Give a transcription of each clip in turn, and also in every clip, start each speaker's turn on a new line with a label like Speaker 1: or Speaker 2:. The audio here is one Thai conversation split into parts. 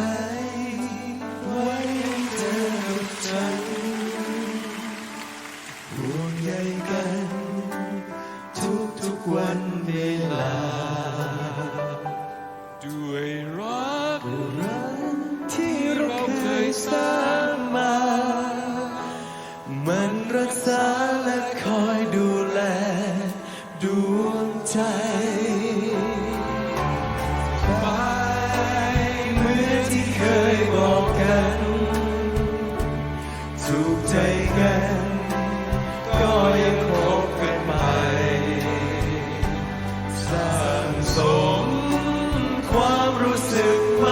Speaker 1: า
Speaker 2: รู้
Speaker 3: สึกมา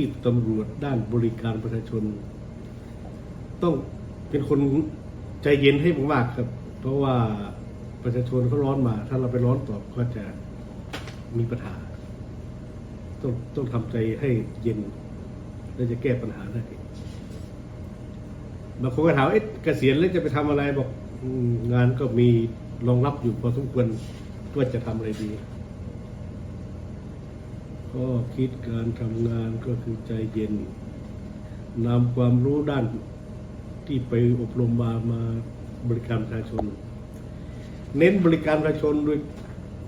Speaker 4: ชีพตำรวจด้านบริการประชาชน ต้องเป็นคนใจเย็นให้มากๆครับ เพราะว่าประชาชนเขาร้อนมา ถ้าเราไปร้อนตอบก็จะมีปัญหา ต้องต้องทำใจให้เย็น แล้วจะแก้ปัญหาได้บางคนก็ถามเอ๊ะเกษียณแล้วจะไปทำอะไรบอกงานก็มีรองรับอยู่พอสมควรว่าจะทำอะไรดี ก็คิดการทำงานก็คือใจเย็นนำความรู้ด้านที่ไปอบรมมามาบริการประชาชน เน้นบริการประชาชนโดย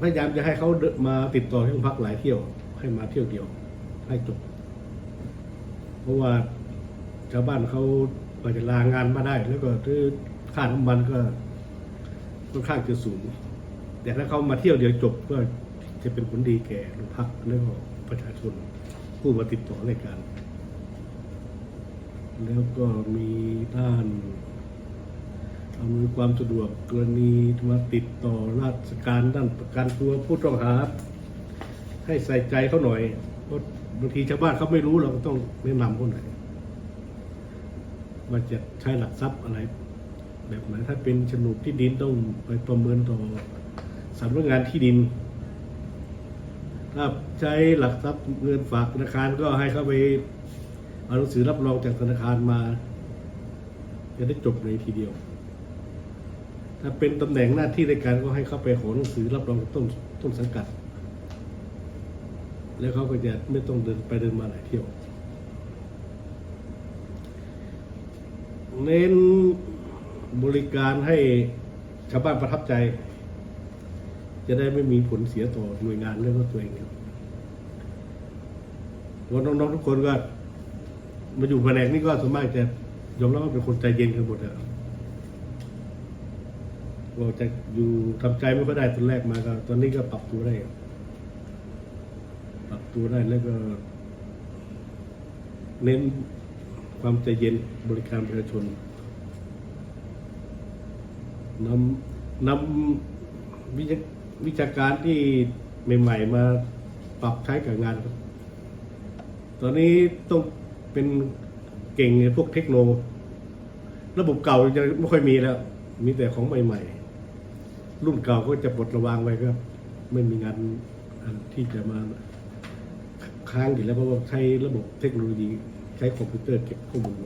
Speaker 4: พยายามจะให้เขามาติดต่อที่โรงพักหลายเที่ยว ให้มาเที่ยวเดียว ให้จบ เพราะว่าชาวบ้านเขากว่าจะลางานมาได้ แล้วก็ซื้อค่าน้ำมันก็ค่อนข้างจะสูง แต่ถ้าเขามาเที่ยวเดียวจบก็จะเป็นผลดีแก่โรงพักแล้วก็ ประชาชนผู้มาติดต่อรายการ แล้วก็มีด้านอำนวยความสะดวกกรณีมาติดต่อราชการด้านประกันตัวผู้ต้องหา ให้ใส่ใจเขาหน่อยเพราะบางทีชาวบ้านเขาไม่รู้เราก็ต้องแนะนำเขาหน่อยว่าจะใช้หลักทรัพย์อะไร แบบไหนถ้าเป็นโฉนดที่ดินต้องไปประเมินต่อสำนักงานที่ดิน ถ้าใช้หลักทรัพย์เงินฝากธนาคารก็ให้เขาไปเอาหนังสือรับรองจากธนาคารมา จะได้จบในทีเดียว ถ้าเป็นตำแหน่งหน้าที่ในการก็ให้เขาไปขอหนังสือรับรองต้นต้นสังกัด แล้วเขาก็จะไม่ต้องเดินไปเดินมาหลายเที่ยว เน้นบริการให้ชาวบ้านประทับใจ จะได้ไม่มีผลเสียต่อหน่วยงานและก็ตัวเองครับว่าน้องๆทุกคนก็มาอยู่แผนกนี้ก็ส่วนมากจะยอมรับว่าเป็นคนใจเย็นกันหมดอะเราจะอยู่ทำใจไม่ค่อยได้ตอนแรกมาก็ตอนนี้ก็ปรับตัวได้ปรับตัวได้แล้วก็ เน้นความใจเย็นบริการประชาชนนำนำวิชา วิชาการที่ใหม่ ๆ มาปรับใช้กับงานครับตอนนี้ต้องเป็นเก่งในพวกเทคโนโลยีระบบเก่าจะไม่ค่อยมีแล้ว มีแต่ของใหม่ ๆ รุ่นเก่าก็จะปลดระวางไว้ครับ ไม่มีงานอันที่จะมาค้างอยู่แล้วเพราะว่าใช้ระบบเทคโนโลยีใช้คอมพิวเตอร์เก็บข้อมูล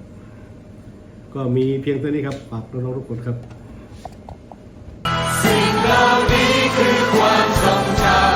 Speaker 4: ก็มีเพียงเท่านี้ครับฝากน้องๆทุกคนครับ
Speaker 3: คือความทรงจำ